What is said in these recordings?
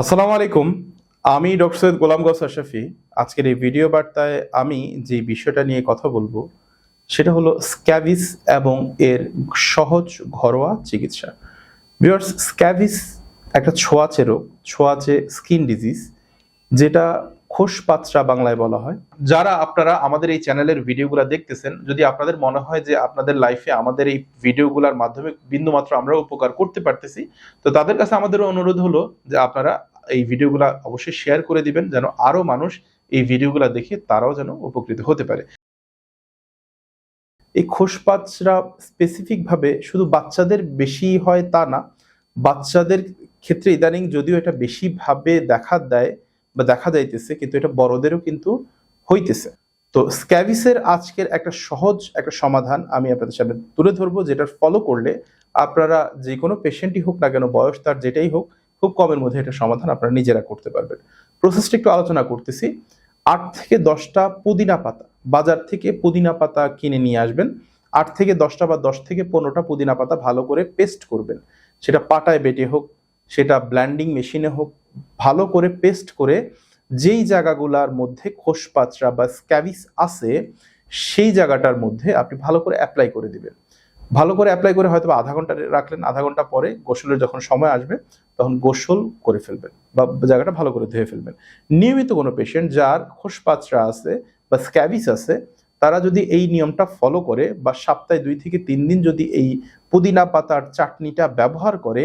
আসসালামু আলাইকুম। আমি ডক্টর সৈয়দ গোলাম গস আশরাফি আজকের এই ভিডিও বার্তায় আমি যে বিষয়টা নিয়ে কথা বলব, সেটা হলো স্ক্যাভিস এবং এর সহজ ঘরোয়া চিকিৎসা। বিয়ার্স স্ক্যাভিস একটা ছোঁয়াচে রোগ, ছোঁয়াচে স্কিন ডিজিজ, যেটা খোসপাত্রা বাংলায় বলা হয়। যারা আপনারা আমাদের এই চ্যানেলের ভিডিওগুলো দেখতেছেন, যদি আপনাদের মনে হয় যে আপনাদের লাইফে আমাদের এই ভিডিওগুলোর মাধ্যমে বিন্দুমাত্র আমরা উপকার করতে পারতেছি, তো তাদের কাছে আমাদের অনুরোধ হলো যে আপনারা এই ভিডিওগুলো অবশ্যই শেয়ার করে দিবেন, যেন আরও মানুষ এই ভিডিওগুলো দেখে তারাও যেন উপকৃত হতে পারে। এই খোসপাচরা স্পেসিফিকভাবে শুধু বাচ্চাদের বেশি হয় তা না, বাচ্চাদের ক্ষেত্রে ইদানিং যদিও এটা বেশিভাবে দেখা দেয় বা দেখা যাইতেছে, কিন্তু এটা বড়দেরও কিন্তু হইতেছে। তো স্ক্যাভিসের আজকের একটা সহজ একটা সমাধান আমি আপনাদের সামনে তুলে ধরবো, যেটা ফলো করলে আপনারা যে কোনো পেশেন্টই হোক না কেন, বয়স তার যেটাই হোক খুব কমের মধ্যে এটা সমাধান আপনারা নিজেরা করতে পারবেন। প্রসেসটা একটু আলোচনা করতেছি। আট থেকে দশটা পুদিনা পাতা, বাজার থেকে পুদিনা পাতা কিনে নিয়ে আসবেন। আট থেকে দশটা বা দশ থেকে পনেরোটা পুদিনা পাতা ভালো করে পেস্ট করবেন। সেটা পাটায় বেটে হোক, সেটা ব্ল্যান্ডিং মেশিনে হোক, ভালো করে পেস্ট করে যেই জায়গাগুলোর মধ্যে খোসপাচরা বা স্ক্যাভিস আছে, সেই জায়গাটার মধ্যে আপনি ভালো করে অ্যাপ্লাই করে দিবেন। ভালো করে অ্যাপ্লাই করে হয়তো আধা ঘণ্টা রাখলেন, আধা ঘণ্টা পরে গোসলের যখন সময় আসবে, তখন গোসল করে ফেলবেন বা জায়গাটা ভালো করে ধুয়ে ফেলবেন। নিয়মিত কোনো পেশেন্ট যার খোসপাচরা আছে বা স্ক্যাভিস আছে, তারা যদি এই নিয়মটা ফলো করে বা সপ্তাহে দুই থেকে তিন দিন যদি এই পুদিনা পাতার চাটনিটা ব্যবহার করে,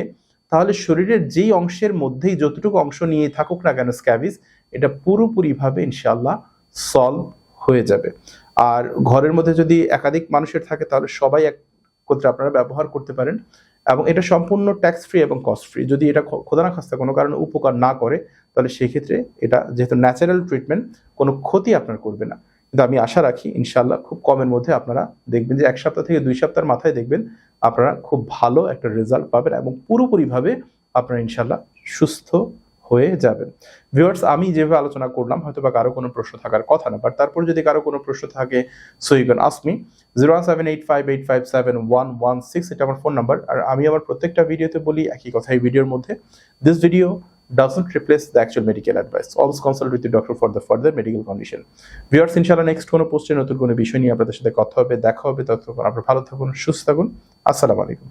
তাহলে শরীরের যেই অংশের মধ্যেই যতটুকু অংশ নিয়ে থাকুক না কেন স্ক্যাভিস এটা পুরোপুরিভাবে ইনশাল্লাহ সলভ হয়ে যাবে। আর ঘরের মধ্যে যদি একাধিক মানুষের থাকে, তাহলে সবাই এক ক্ষেত্রে আপনারা ব্যবহার করতে পারেন এবং এটা সম্পূর্ণ ট্যাক্স ফ্রি এবং কস্ট ফ্রি যদি এটা খোদা না খাস্তা, কোনো কারণে উপকার না করে, তাহলে সেক্ষেত্রে এটা যেহেতু ন্যাচারাল ট্রিটমেন্ট কোনো ক্ষতি আপনার করবে না। কিন্তু আমি আশা রাখি ইনশাল্লাহ খুব কমের মধ্যে আপনারা দেখবেন যে এক সপ্তাহ থেকে দুই সপ্তাহের মাথায় দেখবেন আপনারা খুব ভালো একটা রেজাল্ট পাবেন এবং পুরোপুরিভাবে আপনারা ইনশাল্লাহ সুস্থ হয়ে যাবেন ভিউয়ার্স আমি যেভাবে আলোচনা করলাম হয়তো বা কারও কোনো প্রশ্ন থাকার কথা না বাট তারপর যদি কারও কোনো প্রশ্ন থাকে so you can ask me zero one seven eight five eight five seven one one six এটা আমার ফোন নাম্বার আর আমি আমার প্রত্যেকটা ভিডিওতে বলি একই কথা এই ভিডিওর মধ্যে this video doesn't replace the actual medical advice. Always consult with your doctor for the further medical condition. Viewers ইনশাআল্লাহ নেক্সট কোনো পোস্টে নতুন কোনো বিষয় নিয়ে আপনাদের সাথে কথা হবে, দেখা হবে, ততক্ষণ আপনারা ভালো থাকুন, সুস্থ থাকুন, আসসালামু আলাইকুম